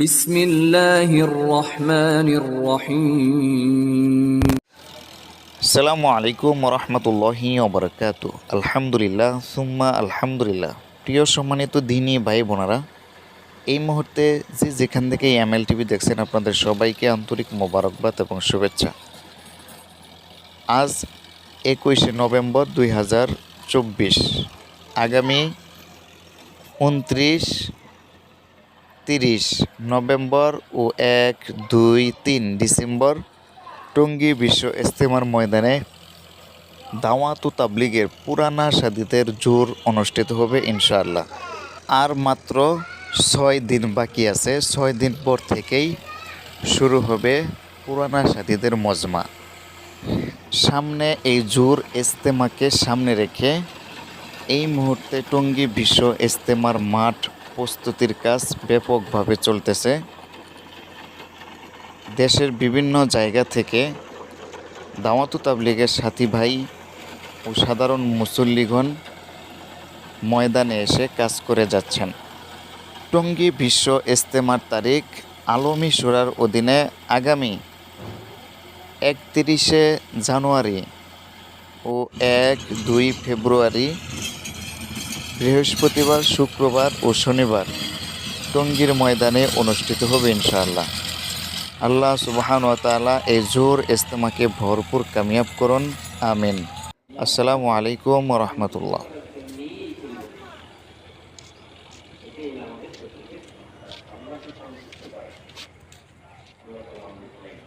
বিসমিল্লাহির রহমানির রহিম। আসসালামু আলাইকুম রহমতুল্লাহি ওবরাকাতু আলহামদুলিল্লাহ, সুম্মা আলহামদুলিল্লাহ। প্রিয় সম্মানিত দিনী ভাই বোনারা, এই মুহূর্তে যে যেখান থেকে এমএল টিভি দেখছেন আপনাদের সবাইকে আন্তরিক মোবারকবাদ এবং শুভেচ্ছা। আজ একুশে নভেম্বর দুই হাজার চব্বিশ, আগামী উনত্রিশ তিরিশ নভেম্বর ও এক, দুই, তিন ডিসেম্বর টঙ্গী বিশ্ব ইস্তেমার ময়দানে দাওয়াতু তাবলিগের পুরানা সাদিদের জোর অনুষ্ঠিত হবে ইনশাআল্লাহ। আর মাত্র ছয় দিন বাকি আছে, ছয় দিন পর থেকেই শুরু হবে পুরানা সাদিদের মজমা। সামনে এই জোর ইস্তেমাকে সামনে রেখে এই মুহূর্তে টঙ্গী বিশ্ব ইস্তেমার মাঠ প্রস্তুতির কাজ ব্যাপকভাবে চলতেছে। দেশের বিভিন্ন জায়গা থেকে দাওয়াতু তাবলিগের সাথী ভাই ও সাধারণ মুসল্লিগণ ময়দানে এসে কাজ করে যাচ্ছেন। টঙ্গী বিশ্ব ইস্তেমার তারিখ আলমী সুরার অধীনে আগামী একত্রিশে জানুয়ারি ও এক দুই ফেব্রুয়ারি বৃহস্পতিবার, শুক্রবার ও শনিবার টঙ্গীর ময়দানে অনুষ্ঠিত হবে ইনশাআল্লাহ। আল্লাহ সুবাহান তালা এই জোর ইস্তেমাকে ভরপুর কামিয়াব করুন, আমিন। আসসালামু আলাইকুম রহমতুল্লাহ।